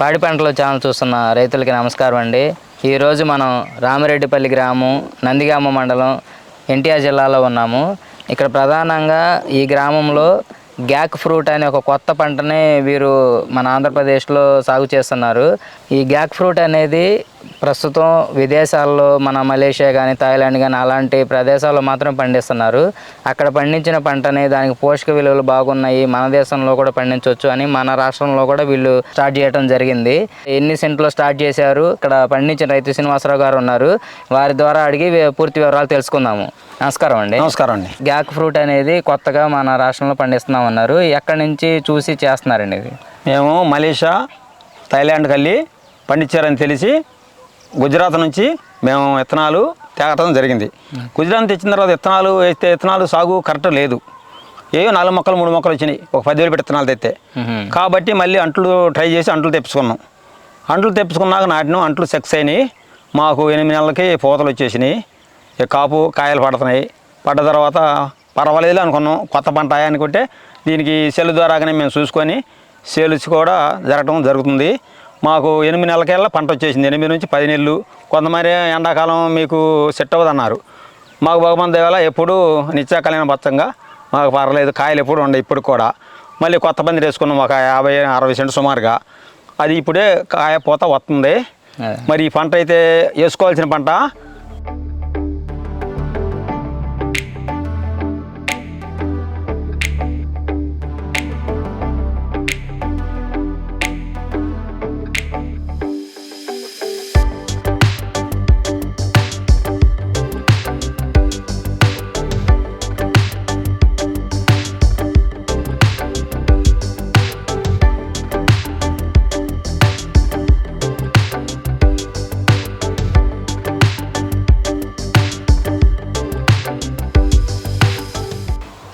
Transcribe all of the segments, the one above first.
పాడి పంటలు ఛానల్ చూస్తున్న రైతులకి నమస్కారం అండి. ఈరోజు మనం రామిరెడ్డిపల్లి గ్రామం నందిగామ మండలం ఎన్టీఆర్ జిల్లాలో ఉన్నాము. ఇక్కడ ప్రధానంగా ఈ గ్రామంలో గ్యాక్ ఫ్రూట్ అనే ఒక కొత్త పంటని వీరు మన ఆంధ్రప్రదేశ్లో సాగు చేస్తున్నారు. ఈ గ్యాక్ ఫ్రూట్ అనేది ప్రస్తుతం విదేశాల్లో మన మలేషియా కానీ థాయిలాండ్ కానీ అలాంటి ప్రదేశాల్లో మాత్రం పండిస్తున్నారు. అక్కడ పండించిన పంటని దానికి పోషక విలువలు బాగున్నాయి. మన దేశంలో కూడా పండించవచ్చు అని మన రాష్ట్రంలో కూడా వీళ్ళు స్టార్ట్ చేయడం జరిగింది. ఎన్ని సెంట్లో స్టార్ట్ చేశారు? ఇక్కడ పండించిన రైతు శ్రీనివాసరావు గారు ఉన్నారు. వారి ద్వారా అడిగి పూర్తి వివరాలు తెలుసుకుందాము. నమస్కారం అండి. నమస్కారం అండి. గ్యాక్ ఫ్రూట్ అనేది కొత్తగా మన రాష్ట్రంలో పండిస్తున్నాం అన్నారు. ఎక్కడి నుంచి చూసి చేస్తున్నారండి ఇది? మేము మలేషియా థాయిలాండ్కి వెళ్ళి పండించారని తెలిసి గుజరాత్ నుంచి మేము విత్తనాలు తేగటం జరిగింది. గుజరాత్ తెచ్చిన తర్వాత విత్తనాలు వేస్తే విత్తనాలు సాగు కరెక్ట్ లేదు. ఏవో నాలుగు మొక్కలు మూడు మొక్కలు వచ్చినాయి. ఒక పదివేలు పెట్టి విత్తనాలు తెస్తే. కాబట్టి మళ్ళీ అంట్లు ట్రై చేసి అంట్లు తెప్పించుకున్నాం. అంట్లు తెప్పించుకున్నాక నాటినాం అంట్లు సెక్స్ అయినాయి. మాకు ఎనిమిది నెలలకి పూతలు వచ్చేసినాయి. కాపు కాయలు పడుతున్నాయి. పడ్డ తర్వాత పర్వాలేదు అనుకున్నాం. కొత్త పంట అనుకుంటే దీనికి సెల్ ద్వారాగానే మేము చూసుకొని సేల్స్ కూడా జరగడం జరుగుతుంది. మాకు ఎనిమిది నెలలకెల్లా పంట వచ్చేసింది. ఎనిమిది నుంచి పది నెలలు. కొంతమంది ఎండాకాలం మీకు సెట్ అవ్వదన్నారు. మాకు భగవంతు దేవాల ఎప్పుడు నిత్యాకాలీన బచ్చంగా మాకు పర్వాలేదు కాయలు ఎప్పుడు ఉండే ఇప్పుడు కూడా. మళ్ళీ కొత్త పందిరి వేసుకున్నాం ఒక యాభై అరవై సెంటు సుమారుగా. అది ఇప్పుడే కాయ పూత వస్తుంది. మరి ఈ పంట అయితే వేసుకోవాల్సిన పంట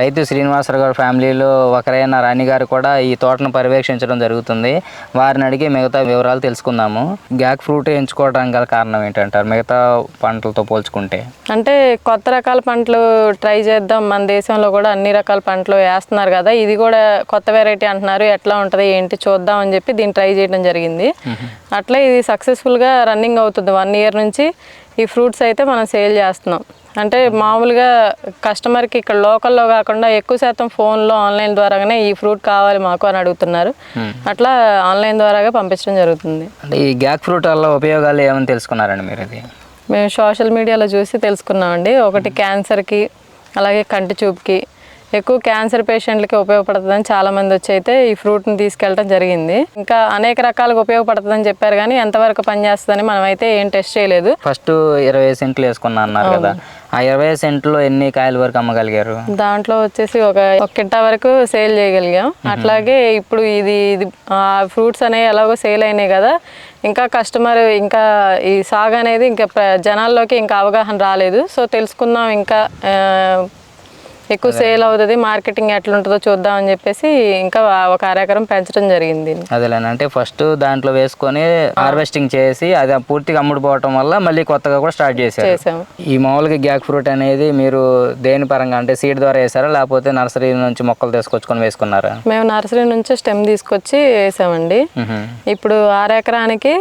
రైతు శ్రీనివాసరావు గారి ఫ్యామిలీలో ఒకరైన రాణి గారు కూడా ఈ తోటను పర్యవేక్షించడం జరుగుతుంది. వారిని అడిగి మిగతా వివరాలు తెలుసుకుందాము. గ్యాక్ ఫ్రూట్ ఎంచుకోవడానికి గల కారణం ఏంటంటారు? మిగతా పంటలతో పోల్చుకుంటే. అంటే కొత్త రకాల పంటలు ట్రై చేద్దాం. మన దేశంలో కూడా అన్ని రకాల పంటలు వేస్తున్నారు కదా. ఇది కూడా కొత్త వెరైటీ అంటున్నారు. ఎట్లా ఉంటుంది ఏంటి చూద్దాం అని చెప్పి దీన్ని ట్రై చేయడం జరిగింది. అట్లా ఇది సక్సెస్ఫుల్గా రన్నింగ్ అవుతుంది. వన్ ఇయర్ నుంచి ఈ ఫ్రూట్స్ అయితే మనం సేల్ చేస్తున్నాం. అంటే మామూలుగా కస్టమర్కి ఇక్కడ లోకల్లో కాకుండా ఎక్కువ శాతం ఫోన్లో ఆన్లైన్ ద్వారాగానే ఈ ఫ్రూట్ కావాలి మాకు అని అడుగుతున్నారు. అట్లా ఆన్లైన్ ద్వారాగా పంపించడం జరుగుతుంది. అంటే ఈ గ్యాక్ ఫ్రూట్ వల్ల ఉపయోగాలు ఏమని తెలుసుకున్నారండి మీరు ఇది మేము సోషల్ మీడియాలో చూసి తెలుసుకున్నామండి. ఒకటి క్యాన్సర్కి అలాగే కంటి చూపుకి. ఎక్కువ క్యాన్సర్ పేషెంట్లకి ఉపయోగపడుతుందని చాలా మంది వచ్చి అయితే ఈ ఫ్రూట్ని తీసుకెళ్ళడం జరిగింది. ఇంకా అనేక రకాలుగా ఉపయోగపడుతుందని చెప్పారు కానీ ఎంతవరకు పనిచేస్తుందని మనం అయితే ఏం టెస్ట్ చేయలేదు. ఫస్ట్ ఇరవై సెంట్లు వేసుకున్నా అన్నారు కదా. ఆ ఇరవై సెంట్లో ఎన్ని కాయల వరకు అమ్మగలిగారు? దాంట్లో వచ్చేసి ఒక ఒక కింటా వరకు సేల్ చేయగలిగాం. అట్లాగే ఇప్పుడు ఇది ఇది ఫ్రూట్స్ అనేవి ఎలాగో సేల్ అయినాయి కదా. ఇంకా కస్టమర్ ఇంకా ఈ సాగు అనేది ఇంకా జనాల్లోకి ఇంకా అవగాహన రాలేదు. సో తెలుసుకుందాం ఇంకా ఆ, ఎక్కువ సేల్ అవుతుంది మార్కెటింగ్ ఎట్లుంటుందో చూద్దాం అని చెప్పేసి ఇంకా ఒక అరెకరం పెంచడం జరిగింది అదేలేండి. అంటే ఫస్ట్ దాంట్లో వేసుకొని హార్వెస్టింగ్ చేసి అది పూర్తిగా అమ్ముడుపోవటం వల్ల మళ్ళీ కొత్తగా కూడా స్టార్ట్ చేశారు. ఈ మామూలుగా గ్యాక్ ఫ్రూట్ అనేది మీరు దేని పరంగా అంటే సీడ్ ద్వారా వేసారా లేకపోతే నర్సరీ నుంచి మొక్కలు తీసుకొచ్చుకొని వేసుకున్నారా? మేము నర్సరీ నుంచి స్టెమ్ తీసుకొచ్చి వేసామండి. ఇప్పుడు ఆరు ఎకరానికి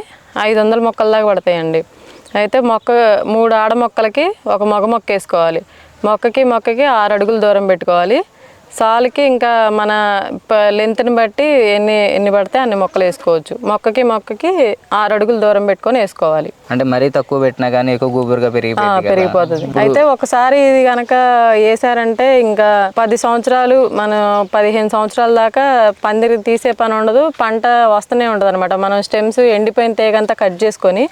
ఐదు వందల మొక్కల దాకా పడతాయండి. అయితే మొక్క మూడు ఆడ మొక్కలకి ఒక మగ మొక్క వేసుకోవాలి. మొక్కకి మొక్కకి ఆరు అడుగులు దూరం పెట్టుకోవాలి. సాలుకి ఇంకా మన లెంత్ని బట్టి ఎన్ని ఎన్ని పడితే అన్ని మొక్కలు వేసుకోవచ్చు. మొక్కకి మొక్కకి ఆరు అడుగులు దూరం పెట్టుకొని వేసుకోవాలి. అంటే మరీ తక్కువ పెట్టినా కానీ ఎక్కువ గుబురుగా. పెరిగిపోతుంది అయితే ఒకసారి ఇది కనుక వేసారంటే ఇంకా పది సంవత్సరాలు మనం పదిహేను సంవత్సరాల దాకా పందిరి తీసే పని ఉండదు పంట వస్తూనే ఉంటుంది అనమాట మనం స్టెమ్స్ ఎండిపోయిన తీగంతా కట్ చేసుకొని.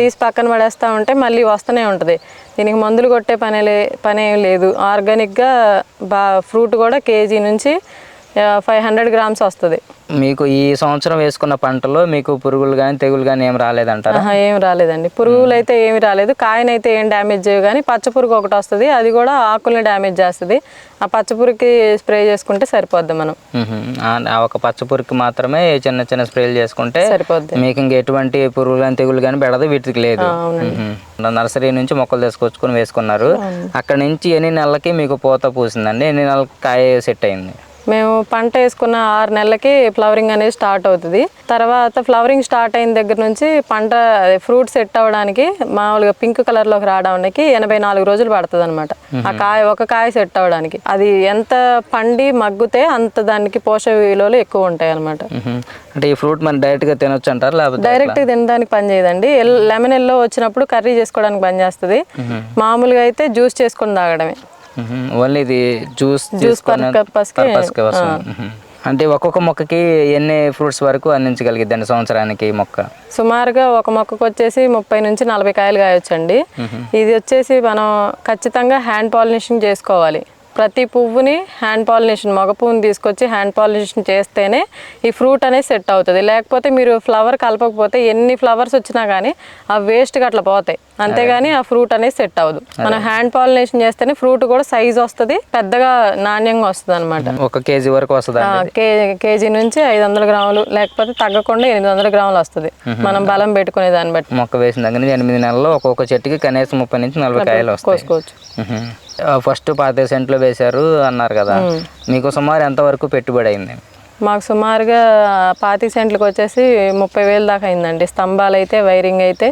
తీసి పక్కన పడేస్తా ఉంటే మళ్ళీ వస్తూనే ఉంటుంది. దీనికి మందులు కొట్టే పని లే పని లేదు. ఆర్గానిక్గా బా ఫ్రూట్ కూడా కేజీ నుంచి ఫైవ్ హండ్రెడ్ గ్రామ్స్ వస్తుంది. మీకు ఈ సంవత్సరం వేసుకున్న పంటలో మీకు పురుగులు కానీ తెగులు కానీ ఏం రాలేదంటారా? ఏం రాలేదండి. పురుగులు అయితే ఏమి రాలేదు. కాయనైతే ఏం డ్యామేజ్ చేయవు కానీ పచ్చ పురుగు ఒకటి వస్తుంది. అది కూడా ఆకుల్ని డ్యామేజ్ చేస్తుంది. ఆ పచ్చ పురుగుకి స్ప్రే చేసుకుంటే సరిపోద్ది మనం. ఆ- ఒక పచ్చ పురుగుకి మాత్రమే చిన్న చిన్న స్ప్రేలు చేసుకుంటే సరిపోద్ది. మీకు ఇంక ఎటువంటి పురుగులు కానీ తెగులు కానీ పెడదు వీటికి లేదు. నర్సరీ నుంచి మొక్కలు తీసుకొచ్చుకొని వేసుకున్నారు. అక్కడ నుంచి ఎన్ని నెలలకి మీకు పూత పూసిందండి? ఎన్ని నెలలకి కాయ సెట్ అయింది? మేము పంట వేసుకున్న ఆరు నెలలకి ఫ్లవరింగ్ అనేది స్టార్ట్ అవుతుంది. తర్వాత ఫ్లవరింగ్ స్టార్ట్ అయిన దగ్గర నుంచి పంట ఫ్రూట్ సెట్ అవ్వడానికి మామూలుగా పింక్ కలర్లోకి రావడానికి ఎనభై నాలుగు రోజులు పడుతుంది అనమాట ఆ కాయ ఒక కాయ సెట్ అవ్వడానికి. అది ఎంత పండి మగ్గితే అంత దానికి పోషక విలువలు ఎక్కువ ఉంటాయి అనమాట. అంటే ఈ ఫ్రూట్ మనం డైరెక్ట్గా తినొచ్చు అంటారా లేకపోతే డైరెక్ట్ తినడానికి పని చేయదండి. లెమన్ ఎల్లో వచ్చినప్పుడు కర్రీ చేసుకోవడానికి పని చేస్తుంది. మామూలుగా అయితే జ్యూస్ చేసుకొని తాగడమే. ఓన్లీ ఇది జ్యూస్ మ్మ్. అంటే ఒక్కొక్క మొక్కకి ఎన్ని ఫ్రూట్స్ వరకు అందించగలిగిద్దండి సంవత్సరానికి మొక్క? సుమారుగా ఒక మొక్కకు వచ్చేసి ముప్పై నుంచి నలభై కాయలు కాయొచ్చండి. ఇది వచ్చేసి మనం ఖచ్చితంగా హ్యాండ్ పాలినేషన్ చేసుకోవాలి. ప్రతి పువ్వుని హ్యాండ్ పాలినేషన్ మగ పువ్వుని తీసుకొచ్చి హ్యాండ్ పాలినేషన్ చేస్తేనే ఈ ఫ్రూట్ అనేది సెట్ అవుతుంది. లేకపోతే మీరు ఫ్లవర్ కలపకపోతే ఎన్ని ఫ్లవర్స్ వచ్చినా కానీ ఆ వేస్ట్గా అట్లా పోతాయి. అంతేగాని ఆ ఫ్రూట్ అనేది సెట్ అవ్వదు. మనం హ్యాండ్ పాలినేషన్ చేస్తేనే ఫ్రూట్ కూడా సైజ్ వస్తుంది పెద్దగా నాణ్యంగా వస్తుంది అనమాట ఒక కేజీ వరకు వస్తుందా కేజీ నుంచి ఐదు వందల గ్రాములు లేకపోతే తగ్గకుండా ఎనిమిది వందల గ్రాములు వస్తుంది. మనం బలం పెట్టుకునే దాన్ని బట్టి. మొక్క వేసిన దగ్గర నుంచి ఎనిమిది నెలల్లో ఒక్కొక్క చెట్టుకి కనీసం ముప్పై నుంచి నలభై కాయలు వస్తాయి. కోసుకోవచ్చు. ఫస్ట్ పాత సెంట్లో వేశారు అన్నారు కదా. మీకు సుమారు ఎంత వరకు పెట్టుబడి అయింది? మాకు సుమారుగా పాతి సెంట్లకు వచ్చేసి ముప్పై వేలు దాకా అయిందండి. స్తంభాలు అయితే వైరింగ్ అయితే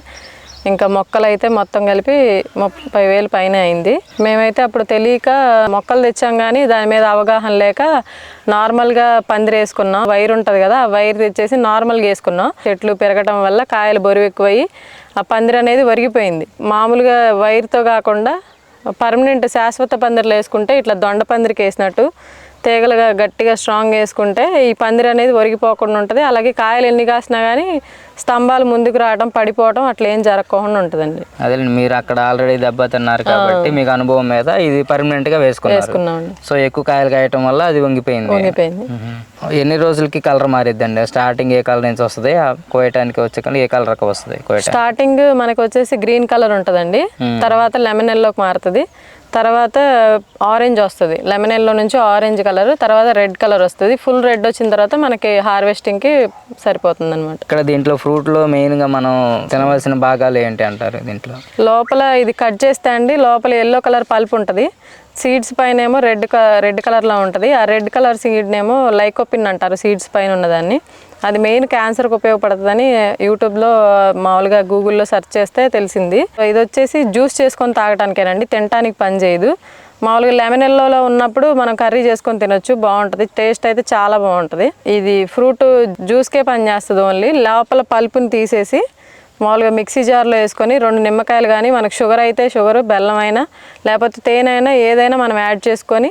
ఇంకా మొక్కలు అయితే మొత్తం కలిపి ముప్పై వేలు పైన అయింది. మేమైతే అప్పుడు తెలియక మొక్కలు తెచ్చాం కానీ దాని మీద అవగాహన లేక నార్మల్గా పందిరి వేసుకున్నాం. వైర్ ఉంటుంది కదా ఆ వైర్ తెచ్చేసి నార్మల్గా వేసుకున్నాం. చెట్లు పెరగటం వల్ల కాయలు బరువు ఎక్కువయ్యి ఆ పందిరి అనేది వరిగిపోయింది మామూలుగా వైర్తో కాకుండా పర్మనెంట్ శాశ్వత పందిర్లు వేసుకుంటే ఇట్లా దొండ పందిరికి వేసినట్టు. తీగలుగా గట్టిగా స్ట్రాంగ్ వేసుకుంటే ఈ పందిరి అనేది ఒరిగిపోకుండా ఉంటుంది. అలాగే కాయలు ఎన్ని కాసినా కానీ స్తంభాలు ముందుకు రావడం పడిపోవడం అట్లా ఏం జరగకుండా ఉంటుందండి. అదే మీరు అక్కడ ఆల్రెడీ దెబ్బ తిన్నారు కాబట్టి మీకు అనుభవం మీద ఇది పర్మనెంట్గా వేసుకున్నామండి. సో ఎక్కువ కాయలు కాయటం వల్ల అది వంగిపోయింది. మ్మ్. ఎన్ని రోజులకి కలర్ మారిద్దండి? స్టార్టింగ్ ఏ కలర్ నుంచి వస్తుంది? కోయటానికి వచ్చే కలర్ ఏ కలర్కి వస్తుంది స్టార్టింగ్ మనకు వచ్చేసి గ్రీన్ కలర్ ఉంటుందండి. తర్వాత లెమన్ ఎల్లోకి మారుతుంది. తర్వాత ఆరెంజ్ వస్తుంది. లెమన్ ఎల్లో నుంచి ఆరెంజ్ కలర్ తర్వాత రెడ్ కలర్ వస్తుంది. ఫుల్ రెడ్ వచ్చిన తర్వాత మనకి హార్వెస్టింగ్కి సరిపోతుంది అనమాట ఇక్కడ దీంట్లో ఫ్రూట్లో మెయిన్గా మనం తినవలసిన భాగాలు ఏంటి అంటారు దీంట్లో? లోపల ఇది కట్ చేస్తే అండి లోపల ఎల్లో కలర్ పల్ప్ ఉంటుంది. సీడ్స్ పైన ఏమో రెడ్ రెడ్ కలర్లో ఉంటుంది. ఆ రెడ్ కలర్ సీడ్నేమో లైకోపిన్ అంటారు సీడ్స్ పైన ఉన్నదాన్ని. అది మెయిన్ క్యాన్సర్కి ఉపయోగపడుతుందని యూట్యూబ్లో మామూలుగా గూగుల్లో సెర్చ్ చేస్తే తెలిసింది. ఇది వచ్చేసి జ్యూస్ చేసుకొని తాగటానికేనండి తినటానికి పని చేయదు. మామూలుగా లెమన్ ఉన్నప్పుడు మనం కర్రీ చేసుకొని తినొచ్చు బాగుంటుంది. టేస్ట్ అయితే చాలా బాగుంటుంది. ఇది ఫ్రూట్ జ్యూస్కే పని చేస్తుంది ఓన్లీ. లోపల పల్పుని తీసేసి మామూలుగా మిక్సీ జార్లో వేసుకొని రెండు నిమ్మకాయలు కానీ మనకు షుగర్ అయితే షుగర్ బెల్లం అయినా లేకపోతే తేనె అయినా ఏదైనా మనం యాడ్ చేసుకొని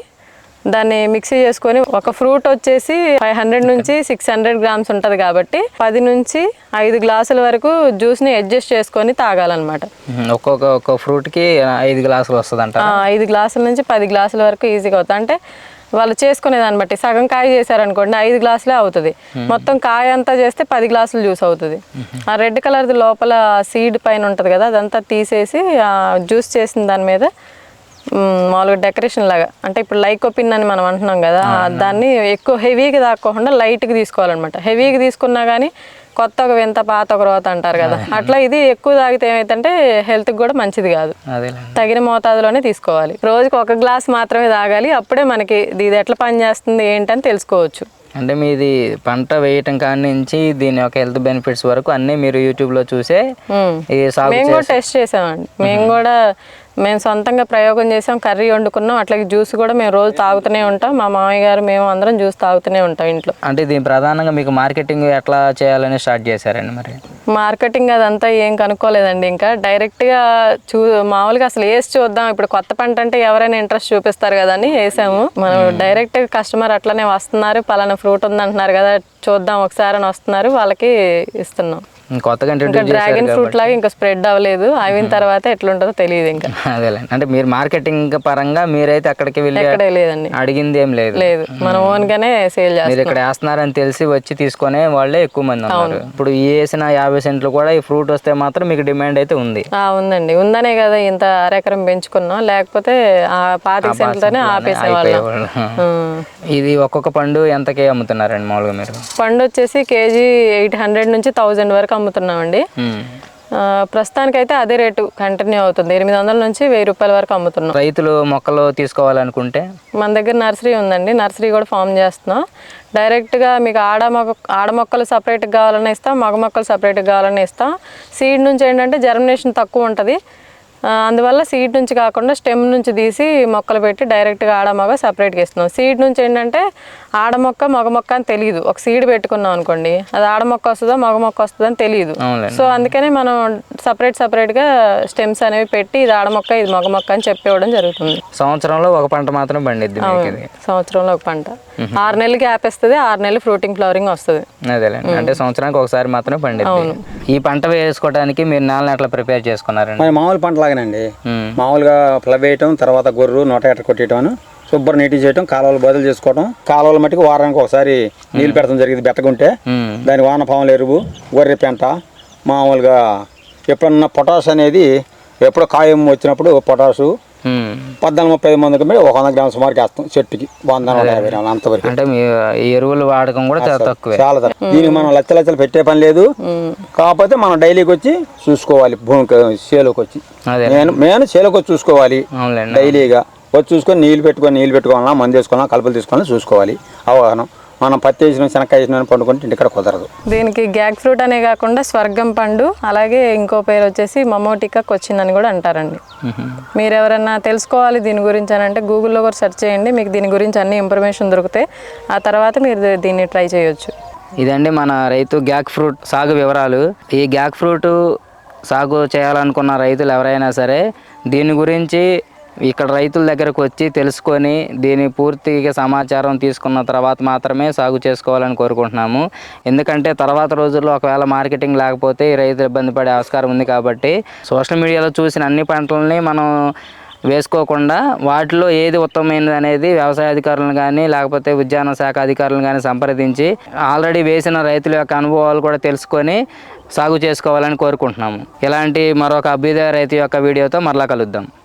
దాన్ని మిక్సీ చేసుకొని ఒక ఫ్రూట్ వచ్చేసి ఫైవ్ హండ్రెడ్ నుంచి సిక్స్ హండ్రెడ్ గ్రామ్స్ ఉంటుంది కాబట్టి పది నుంచి ఐదు గ్లాసుల వరకు జ్యూస్ని అడ్జస్ట్ చేసుకొని తాగాలన్నమాట. ఒక్కొక్క ఫ్రూట్కి ఐదు గ్లాసులు వస్తుంది అంట ఐదు గ్లాసుల నుంచి పది గ్లాసుల వరకు ఈజీగా అవుతుంది. అంటే వాళ్ళు చేసుకునే దాన్ని బట్టి సగం కాయ చేశారనుకోండి ఐదు గ్లాసులే అవుతుంది. మొత్తం కాయ అంతా చేస్తే పది గ్లాసులు జ్యూస్ అవుతుంది. ఆ రెడ్ కలర్ది లోపల సీడ్ పైన ఉంటుంది కదా అదంతా తీసేసి జ్యూస్ చేసిన దాని మీద మామూలుగా డెకరేషన్ లాగా. అంటే ఇప్పుడు లైకోపిన్ అని మనం అంటున్నాం కదా దాన్ని ఎక్కువ హెవీగా తాక్కోకుండా లైట్గా తీసుకోవాలన్నమాట. హెవీగా తీసుకున్నా కానీ కొత్త ఒక వింత పాత ఒక రోత అంటారు కదా. అట్లా ఇది ఎక్కువ తాగితే ఏమైతుందంటే హెల్త్కి కూడా మంచిది కాదు. తగిన మోతాదులోనే తీసుకోవాలి. రోజుకి ఒక గ్లాస్ మాత్రమే తాగాలి అప్పుడే మనకి ఇది ఎట్లా పనిచేస్తుంది ఏంటని తెలుసుకోవచ్చు. అంటే మీది పంట వేయటం కాడి నుంచి దీని యొక్క హెల్త్ బెనిఫిట్స్ వరకు అన్నీ మీరు యూట్యూబ్లో చూసే మేము. కూడా టెస్ట్ చేసామండి. మేము. కూడా మేము సొంతంగా ప్రయోగం చేసాం కర్రీ వండుకున్నాం అట్లాగే జ్యూస్ కూడా మేము రోజు తాగుతూనే ఉంటాం. మా మామయ్య గారు మేము అందరం జ్యూస్ తాగుతూనే ఉంటాం ఇంట్లో. అంటే దీని ప్రధానంగా మీకు మార్కెటింగ్ ఎట్లా చేయాలని స్టార్ట్ చేశారండి మరి? మార్కెటింగ్ అదంతా ఏం కనుక్కోలేదండి ఇంకా. డైరెక్ట్గా చూ మామూలుగా అసలు వేసి చూద్దాం. ఇప్పుడు కొత్త పంట అంటే ఎవరైనా ఇంట్రెస్ట్ చూపిస్తారు కదా అని వేసాము. మనం డైరెక్ట్ కస్టమర్ అట్లనే వస్తున్నారు. పలానా ఫ్రూట్ ఉంది అంటున్నారు కదా చూద్దాం ఒకసారి అని వస్తున్నారు. వాళ్ళకి ఇస్తున్నాం. కొత్తగా డ్రాగన్ ఫ్రూట్ లాగా ఇంకా స్ప్రెడ్ అవ్వలేదు. అయిన తర్వాత ఎట్లుంటుందో తెలియదు ఇంకా. అదేలేండి. అంటే మీరు మార్కెటింగ్ పరంగా మీరైతే అక్కడికి వెళ్ళి లేదండి. అడిగింది ఏం లేదు. లేదు. మనం ఓన్ గానే సేల్ చేస్తాం మీరు ఇక్కడ వేస్తున్నారని తెలిసి వచ్చి తీసుకునే వాళ్ళే ఎక్కువ మంది ఉన్నారు. ఇప్పుడు ఈ వేసిన యాభై సెంట్లు కూడా ఈ ఫ్రూట్ వస్తే మాత్రం మీకు డిమాండ్ అయితే ఉంది. ఆ, ఉందండి. ఉందనే కదా ఇంత అరెకరం పెంచుకున్నాం. లేకపోతే ఆ పాతిక సెంట్లతోనే ఆపేసేవాళ్ళం. ఇది ఒక్కొక్క పండు ఎంతకే అమ్ముతున్నారండి మామూలుగా మీరు? పండు వచ్చేసి కేజీ ఎయిట్ హండ్రెడ్ నుంచి థౌజండ్ వరకు అమ్ముతున్నామండి. ప్రస్తుతానికైతే అదే రేటు కంటిన్యూ అవుతుంది. ఎనిమిది వందల నుంచి వెయ్యి రూపాయల వరకు అమ్ముతున్నాం. రైతులు మొక్కలు తీసుకోవాలనుకుంటే? మన దగ్గర నర్సరీ ఉందండి. నర్సరీ కూడా ఫామ్ చేస్తున్నాం. డైరెక్ట్గా మీకు ఆడ మొక్క ఆడ మొక్కలు సపరేట్గా కావాలన్నా ఇస్తాం. మగ మొక్కలు సపరేట్గా కావాలన్నా ఇస్తాం. సీడ్ నుంచి ఏంటంటే జర్మినేషన్ తక్కువ ఉంటుంది. అందువల్ల సీడ్ నుంచి కాకుండా స్టెమ్ నుంచి తీసి మొక్కలు పెట్టి డైరెక్ట్గా ఆడ మగ సపరేట్గా ఇస్తున్నాం. సీడ్ నుంచి ఏంటంటే ఆడ మొక్క మగ మొక్క అని తెలియదు. ఒక సీడ్ పెట్టుకున్నాం అనుకోండి అది ఆడ మొక్క వస్తుందో మగ మొక్క వస్తుందో అని తెలియదు. సో అందుకనే మనం సపరేట్ సపరేట్గా స్టెమ్స్ అనేవి పెట్టి ఇది ఆడ మొక్క ఇది మగ మొక్క అని చెప్పివ్వడం జరుగుతుంది. సంవత్సరంలో ఒక పంట మాత్రం పండిద్ది మీకు ఇది. సంవత్సరంలో ఒక పంట. ఆరు నెలలకి ఆపేస్తుంది ఆరు నెలలు ఫ్రూటింగ్ ఫ్లవరింగ్ వస్తుంది. అదేలేండి అంటే సంవత్సరానికి ఒకసారి మాత్రమే పండిద్ది. ఈ పంట వేసుకోవడానికి మీరు నేలను ఎట్లా ప్రిపేర్ చేసుకున్నారండి. మరి మామూలు పంట లాగానండి ఉమ్. మామూలుగా ఫ్లవ్ వేయటం తర్వాత గొర్రు నూట ఎట్ట కొట్టేయటం శుభ్రం నీటి చేయటం కాలువలు బదులు చేసుకోవటం కాలువల మట్టుకు వారానికి ఒకసారి నీళ్ళు పెడతాం జరిగింది బెట్టకుంటే ఉమ్. దాని వానపాముల ఎరువు గొర్రె పెంట మామూలుగా ఎప్పుడన్నా పొటాష్ అనేది ఎప్పుడో కాయం వచ్చినప్పుడు పొటాషు. పద్నాలుగు ముప్పై ఐదు మందికి మీద ఒక వంద గ్రాముల సుమారుకి వేస్తాం చెట్టుకి. వంద నూట యాభై గ్రాములు అంతవరకు అంటే ఎరువులు వాడకం కూడా చాలా తక్కువే. చాలా తక్కువ. దీనికి మనం లచ్చ లచ్చలు పెట్టే పని లేదు. కాకపోతే మనం డైలీకి వచ్చి చూసుకోవాలి భూమికి చేలోకి వచ్చి. నేను నేను చేలోకి వచ్చి చూసుకోవాలి. డైలీగా. వచ్చి చూసుకొని నీళ్ళు పెట్టుకొని నీళ్ళు పెట్టుకోవాలన్నా మందు వేసుకోవాలన్నా కలుపులు తీసుకోవాలన్నా చూసుకోవాలి. అవగాహన మనం పత్తి వేసిన శనక్కాయ వేసిన పండుకుంటే ఇంటికాడ కుదరదు. దీనికి గ్యాగ్ ఫ్రూట్ అనే కాకుండా స్వర్గం పండు అలాగే ఇంకో పేరు వచ్చేసి మమోటికా కొచ్చిందని కూడా అంటారండి. మీరు ఎవరన్నా తెలుసుకోవాలి దీని గురించి అని అంటే గూగుల్లో కూడా సెర్చ్ చేయండి మీకు దీని గురించి అన్ని ఇన్ఫర్మేషన్ దొరుకుతాయి ఆ తర్వాత మీరు దీన్ని ట్రై చేయొచ్చు. ఇదండి మన రైతు గ్యాక్ ఫ్రూట్ సాగు వివరాలు. ఈ గ్యాక్ ఫ్రూట్ సాగు చేయాలనుకున్న రైతులు ఎవరైనా సరే దీని గురించి ఇక్కడ రైతుల దగ్గరకు వచ్చి తెలుసుకొని దీని పూర్తిగా సమాచారం తీసుకున్న తర్వాత మాత్రమే సాగు చేసుకోవాలని కోరుకుంటున్నాము. ఎందుకంటే తర్వాత రోజుల్లో ఒకవేళ మార్కెటింగ్ లేకపోతే ఈ రైతులు ఇబ్బంది పడే ఆస్కారం ఉంది కాబట్టి సోషల్ మీడియాలో చూసిన అన్ని పంటలని మనం వేసుకోకుండా వాటిలో ఏది ఉత్తమమైనది అనేది వ్యవసాయ అధికారులను కానీ లేకపోతే ఉద్యాన శాఖ అధికారులను కానీ సంప్రదించి ఆల్రెడీ వేసిన రైతుల యొక్క అనుభవాలు కూడా తెలుసుకొని సాగు చేసుకోవాలని కోరుకుంటున్నాము. ఇలాంటి మరొక అభ్యుదయ రైతు యొక్క వీడియోతో మరలా కలుద్దాం.